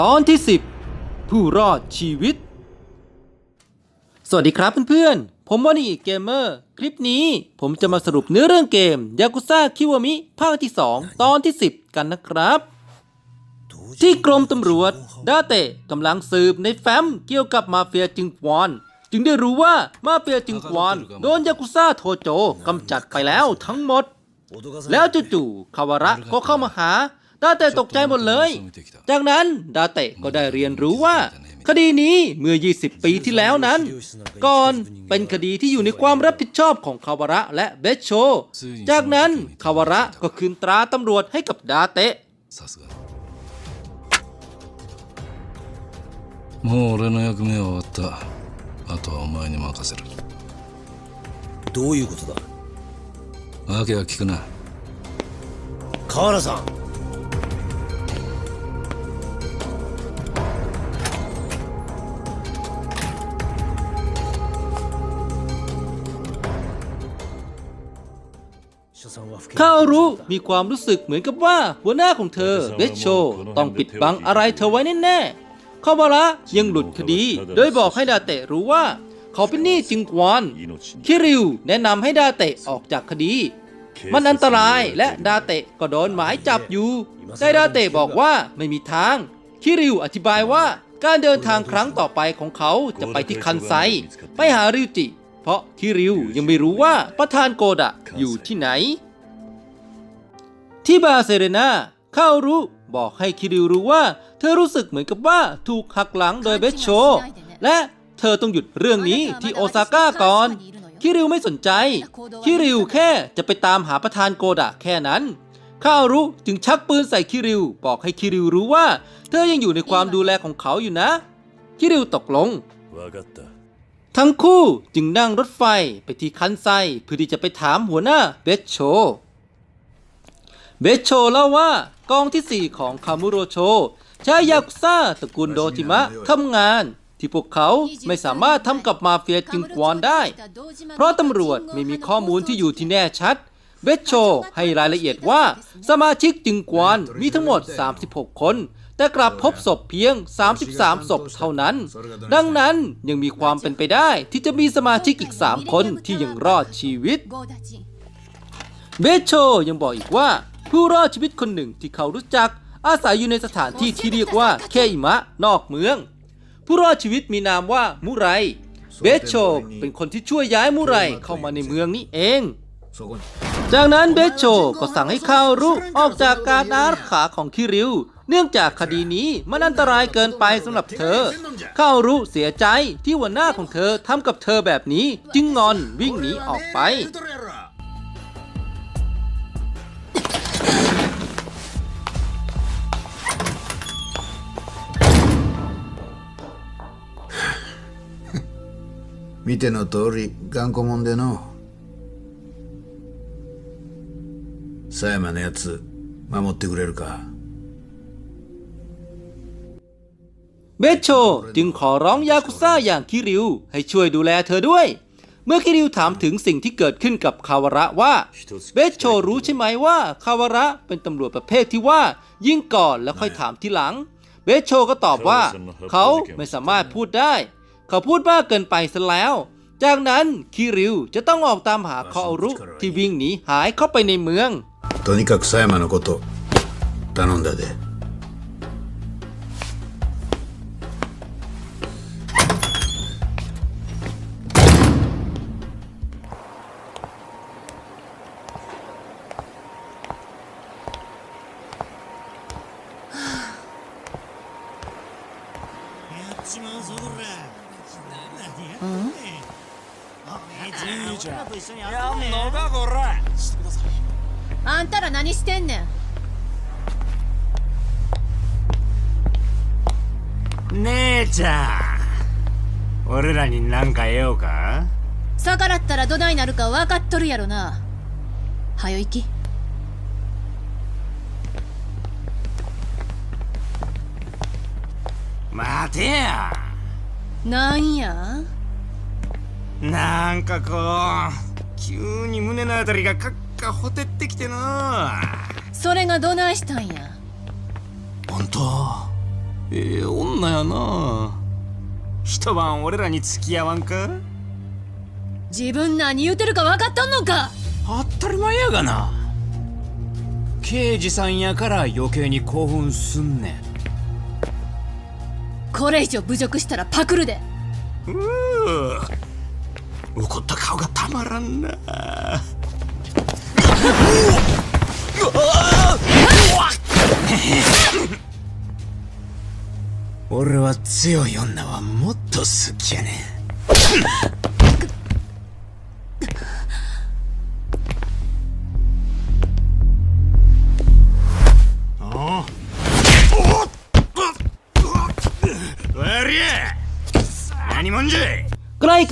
ตอนที่ 10 ผู้รอดชีวิต สวัสดีครับเพื่อนๆ ผมวานิเกมเมอร์ คลิปนี้ผมจะมาสรุปเนื้อเรื่องเกมยากุซ่าคิวามิภาคที่ 2 ตอนที่ 10 กันนะครับ ที่กรมตำรวจดาเตะกำลังสืบในแฟ้มเกี่ยวกับมาเฟียจึงกวอน จึงได้รู้ว่ามาเฟียจึงกวอนโดนยากุซ่าโทโจกำจัดไปแล้วทั้งหมด แล้วจู่ๆคาวาระก็เข้ามาหา ดาเตะตกใจหมดเลย จากนั้นดาเตะก็ได้เรียนรู้ว่า คดีนี้เมื่อ 20 ปีที่แล้วนั้น ก่อนเป็นคดีที่อยู่ในความรับผิดชอบของคาวาระและเบชโช จากนั้นคาวาระก็คืนตราตำรวจให้กับดาเตะ さすがもう俺の役目は終わったあとはお前に任せるどういうことだわけは聞くな河原さん ข้ารู้มีความรู้สึกเหมือนกับว่าหัวหน้าของเธอเดชโชต้องปิดบังอะไรเธอไว้แน่ๆคาวาระยังหลุดคดี โดยบอกให้ดาเตะรู้ว่า เขาเป็นหนี้จิงกวนคิริวแนะนำให้ดาเตะออกจากคดี มันอันตรายและดาเตะก็โดนหมายจับอยู่แต่ดาเตะบอกว่าไม่มีทาง คิริวอธิบายว่าการเดินทางครั้งต่อไปของเขาจะไปที่คันไซ ไปหาริวจิ เพราะคิริวยังไม่รู้ว่าประธานโกดะอยู่ที่ไหน ที่บาเซเรนาข้ารู้บอกให้คิริวรู้ว่า เธอรู้สึกเหมือนกับว่าถูกหักหลังโดยเบชโช และเธอต้องหยุดเรื่องนี้ที่โอซาก้าก่อน คิริวไม่สนใจ คิริวแค่จะไปตามหาประธานโกดะแค่นั้นข้ารู้จึงชักปืนใส่คิริว บอกให้คิริวรู้ว่า เธอยังอยู่ในความดูแลของเขาอยู่นะ คิริวตกลง ทั้งคู่จึงนั่งรถไฟไปที่คันไซเพื่อที่จะไปถามหัวหน้าเบชโช เบชโชเล่าว่ากองที่ 4 ของคามุโรโชใช้ยากุซ่าตระกูลโดจิมะทำงาน ที่พวกเขาไม่สามารถทำกับมาเฟียจึงกวนได้ เพราะตำรวจไม่มีข้อมูลที่อยู่ที่แน่ชัด เบชโชให้รายละเอียดว่าสมาชิกจึงกวนมีทั้งหมด 36 คน แต่กลับพบศพเพียง 33 ศพเท่านั้น ดังนั้นยังมีความเป็นไปได้ที่จะมีสมาชิกอีก 3 คนที่ยังรอดชีวิต เบโชยังบอกอีกว่า ผู้รอดชีวิตคนหนึ่งที่เขารู้จัก อาศัยอยู่ในสถานที่ที่เรียกว่าเคอิมะนอกเมือง ผู้รอดชีวิตมีนามว่ามูไร เบโชเป็นคนที่ช่วยย้ายมูไรเข้ามาในเมืองนี้เองจากนั้นเบโชก็สั่งให้คารุออกจากการอาร์กขาของคิริว เนื่องจากคดีนี้มันอันตรายเกินไปสำหรับเธอคารุเสียใจที่หัวหน้าของเธอทำกับเธอแบบนี้ จึงงอนวิ่งหนีออกไป 見ての通り頑固者での狭山のやつ守ってくれるか เบชโชจึงขอร้องยากุซ่าอย่างคิริว ให้ช่วยดูแลเธอด้วย เมื่อคิริวถามถึงสิ่งที่เกิดขึ้นกับคาวาระว่า เบชโชรู้ใช่ไหมว่าคาวาระเป็นตำรวจประเภทที่ว่า ยิงก่อนแล้วค่อยถามทีหลัง เบชโชก็ตอบว่า เขาไม่สามารถพูดได้ เขาพูดมากเกินไปซะแล้ว จากนั้นคิริวจะต้องออกตามหาคาอรุที่วิ่งหนีหายเข้าไปในเมือง とにかく狭山のこと頼んだで うぞこら兄ちゃんと一緒に遊やんのかこらあん。たら何してんねん姉ちゃん。俺らに何か得ようか逆らったらどないなるか分かっとるやろな。はよ行き。待てや。なんや？なんかこう急に胸のあたりがカッカほてってきてな。それがどないしたんや？本当？ええ女やな。一晩俺らに付き合わんか？自分何言うてるか分かっとんのか？当たり前やがな。刑事さんやから余計に興奮すんねんこれ以上侮辱したらパクるで。うー。怒った顔がたまらんな。俺は強い女はもっと好きやねん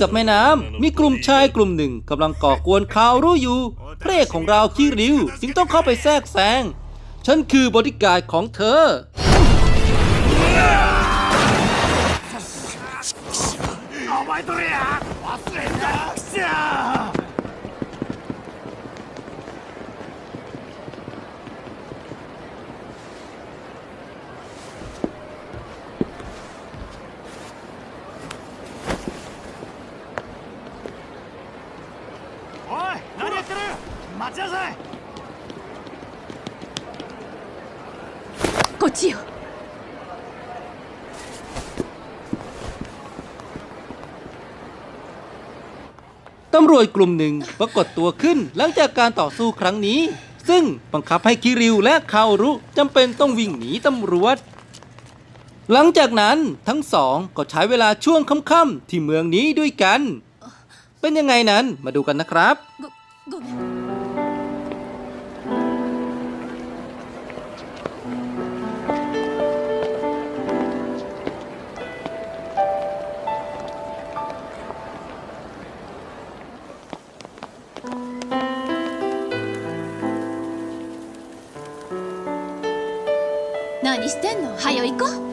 กล้กับแม่น้ำมีกลุ่มชายกลุ่มหนึ่งกำลังก่อกวนข่าวรู้อยู่ พระเอกของเราคิริว จึงต้องเข้าไปแทรกแซง ฉันคือบริการดของเธอ お前どれや忘れたくしゃ ってる待ちなさいこっちよ ตำรวจกลุ่มหนึ่งปรากฏตัวขึ้นหลังจากการต่อสู้ครั้งนี้ ซึ่งบังคับให้คิริวและคาโอรุจำเป็นต้องวิ่งหนีตำรวจ หลังจากนั้นทั้งสองก็ใช้เวลาช่วงค่ำๆที่เมืองนี้ด้วยกัน เป็นยังไงนั้นมาดูกันนะครับ ごめん。何してんの？はよ行こう。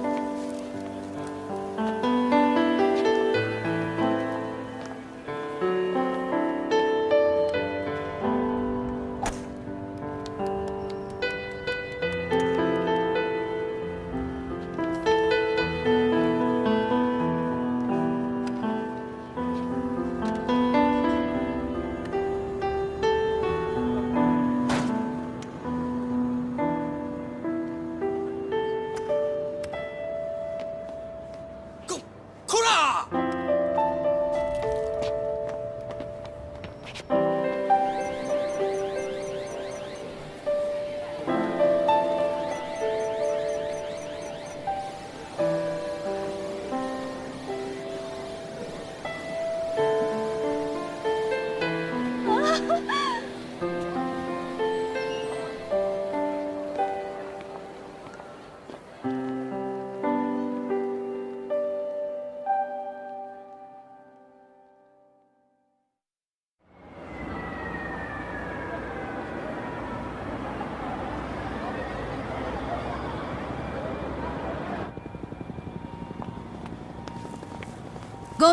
ご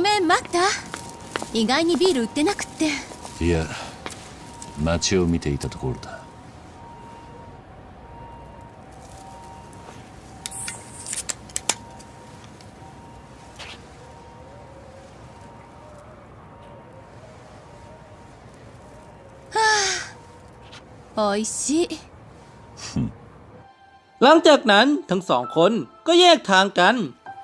めん待った。意外にビール売ってなくって。いや街を見ていたところだ。 おいしい หลังจากนั้นทั้งสองคนก็แยกทางกัน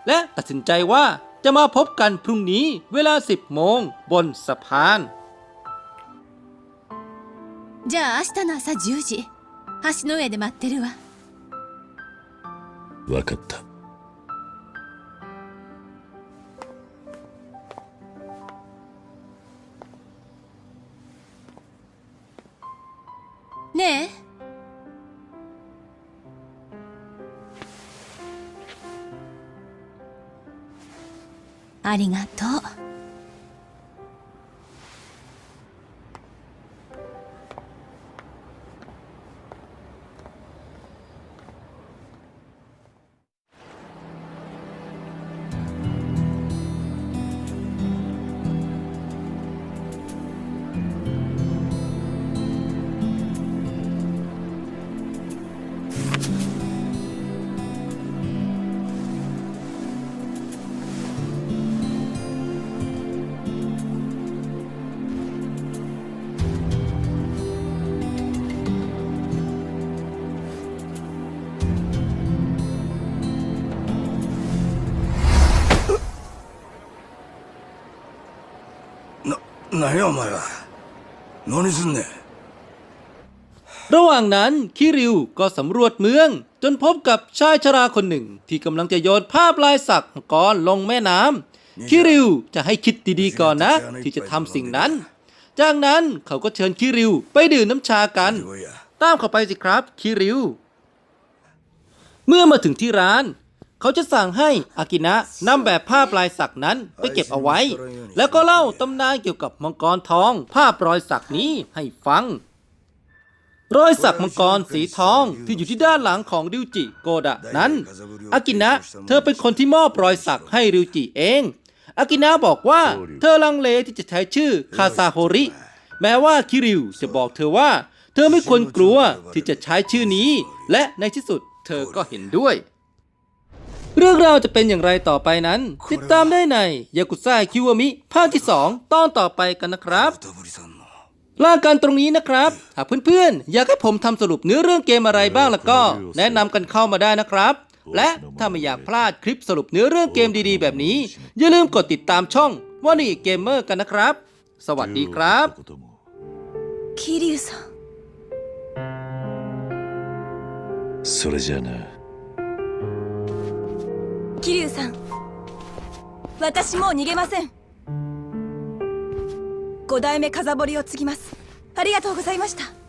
และตัดสินใจว่าจะมาพบกันพรุ่งนี้เวลา 10 โมงบนสะพาน じゃあ明日の朝10時橋の上で待ってるわ分かった ねえ。ありがとう。何やお前は何すんねん ระหว่างนั้นคิริวก็สำรวจเมือง จนพบกับชายชราคนหนึ่ง ที่กำลังจะโยนภาพลายสักมังกรลงแม่น้ำคิริวจะให้คิดดีๆก่อนนะ ที่จะทำสิ่งนั้น จากนั้นเขาก็เชิญคิริวไปดื่มน้ำชากัน すごいや ตามเขาไปสิครับคิริว เมื่อมาถึงที่ร้าน เขาจะสั่งให้อากินะนำแบบภาพลายสักนั้นไปเก็บเอาไว้ แล้วก็เล่าตำนานเกี่ยวกับมังกรทอง ภาพรอยสักนี้ให้ฟัง รอยสักมังกรสีทองที่อยู่ที่ด้านหลังของริวจิโกดะนั้นอากินะ เธอเป็นคนที่มอบรอยสักให้ริวจิเองอากินะบอกว่าเธอลังเลที่จะใช้ชื่อคาซาโฮริ แม้ว่าคิริวจะบอกเธอว่า เธอไม่ควรกลัวที่จะใช้ชื่อนี้ และในที่สุดเธอก็เห็นด้วย เรื่องราวจะเป็นอย่างไรต่อไปนั้น ติดตามได้ในยากุซ่าคิวามิ ภาคที่ 2 ตอนต่อไปกันนะครับลาการตรงนี้นะครับ หากเพื่อนๆ อยากให้ผมทำสรุปเนื้อเรื่องเกมอะไรบ้างแล้วก็ แนะนำกันเข้ามาได้นะครับ และถ้าไม่อยากพลาดคลิปสรุปเนื้อเรื่องเกมดีๆ แบบนี้ อย่าลืมกดติดตามช่องว่านี่เกมเมอร์กันนะครับ สวัสดีครับคิริวซังそれじゃあな。桐生さん。私もう逃げません。五代目風堀を継ぎます。ありがとうございました。